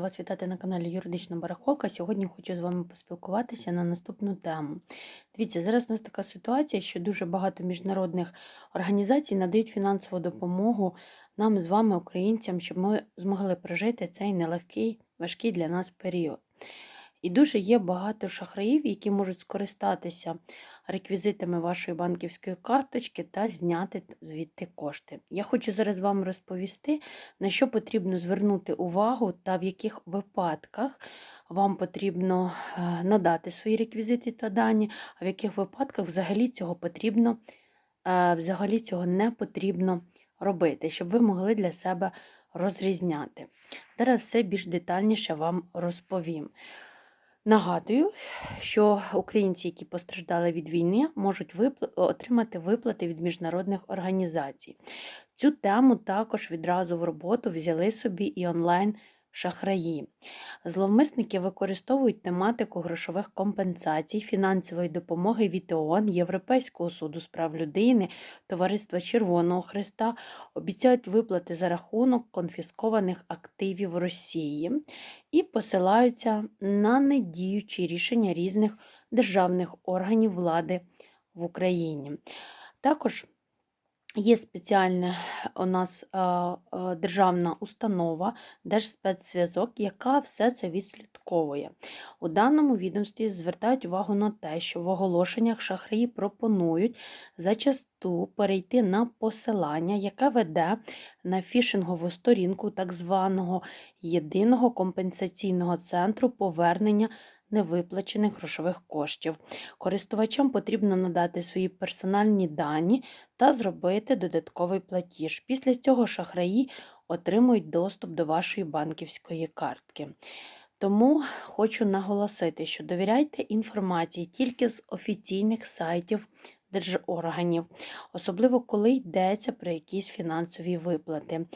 Вас вітати на каналі Юридична Барахолка. Сьогодні хочу з вами поспілкуватися на наступну тему. Дивіться, зараз у нас така ситуація, що дуже багато міжнародних організацій надають фінансову допомогу нам з вами, українцям, щоб ми змогли прожити цей нелегкий, важкий для нас період. І дуже є багато шахраїв, які можуть скористатися реквізитами вашої банківської карточки та зняти звідти кошти. Я хочу зараз вам розповісти, на що потрібно звернути увагу та в яких випадках вам потрібно е, надати свої реквізити та дані, а в яких випадках взагалі цього потрібно, е, взагалі цього не потрібно робити, щоб ви могли для себе розрізняти. Зараз все більш детальніше вам розповім. Нагадую, що українці, які постраждали від війни, можуть випл- отримати виплати від міжнародних організацій. Цю тему також відразу в роботу взяли собі і онлайн шахраї. Зловмисники використовують тематику грошових компенсацій, фінансової допомоги від ООН, Європейського суду з прав людини, Товариства Червоного Христа, обіцяють виплати за рахунок конфіскованих активів Росії і посилаються на недіючі рішення різних державних органів влади в Україні. Також Є спеціальна у нас е, е, державна установа, Держспецзв'язок, яка все це відслідковує. У даному відомстві звертають увагу на те, що в оголошеннях шахраї пропонують зачасту перейти на посилання, яке веде на фішингову сторінку так званого єдиного компенсаційного центру повернення невиплачених грошових коштів. Користувачам потрібно надати свої персональні дані та зробити додатковий платіж. Після цього шахраї отримують доступ до вашої банківської картки. Тому хочу наголосити, що довіряйте інформації тільки з офіційних сайтів держорганів, особливо коли йдеться про якісь фінансові виплати.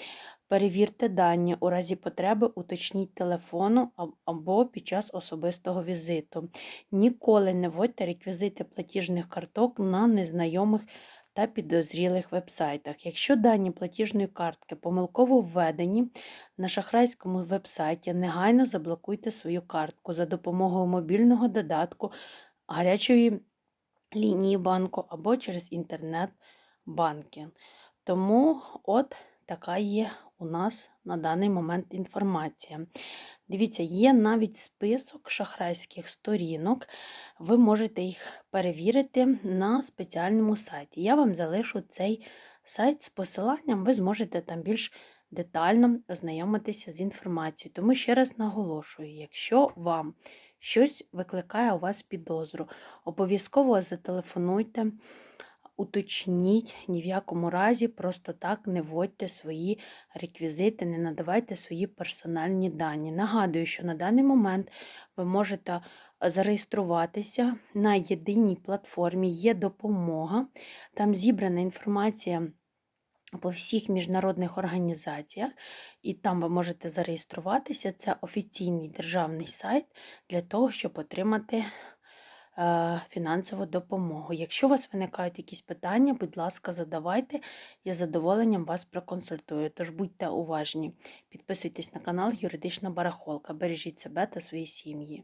Перевірте дані, у разі потреби уточніть телефону або під час особистого візиту. Ніколи не вводьте реквізити платіжних карток на незнайомих та підозрілих вебсайтах. Якщо дані платіжної картки помилково введені на шахрайському вебсайті, негайно заблокуйте свою картку за допомогою мобільного додатку гарячої лінії банку або через інтернет-банкінг. Тому от така є у нас на даний момент інформація. Дивіться, є навіть список шахрайських сторінок. Ви можете їх перевірити на спеціальному сайті. Я вам залишу цей сайт з посиланням, ви зможете там більш детально ознайомитися з інформацією. Тому ще раз наголошую, якщо вам щось викликає у вас підозру, обов'язково зателефонуйте уточніть, ні в якому разі просто так не вводьте свої реквізити, не надавайте свої персональні дані. Нагадую, що на даний момент ви можете зареєструватися на єдиній платформі є допомога. Там зібрана інформація. По всіх міжнародних організаціях, і там ви можете зареєструватися. Це офіційний державний сайт для того, щоб отримати е, фінансову допомогу. Якщо у вас виникають якісь питання, будь ласка, задавайте, я з задоволенням вас проконсультую. Тож будьте уважні, підписуйтесь на канал Юридична Барахолка, бережіть себе та свої сім'ї.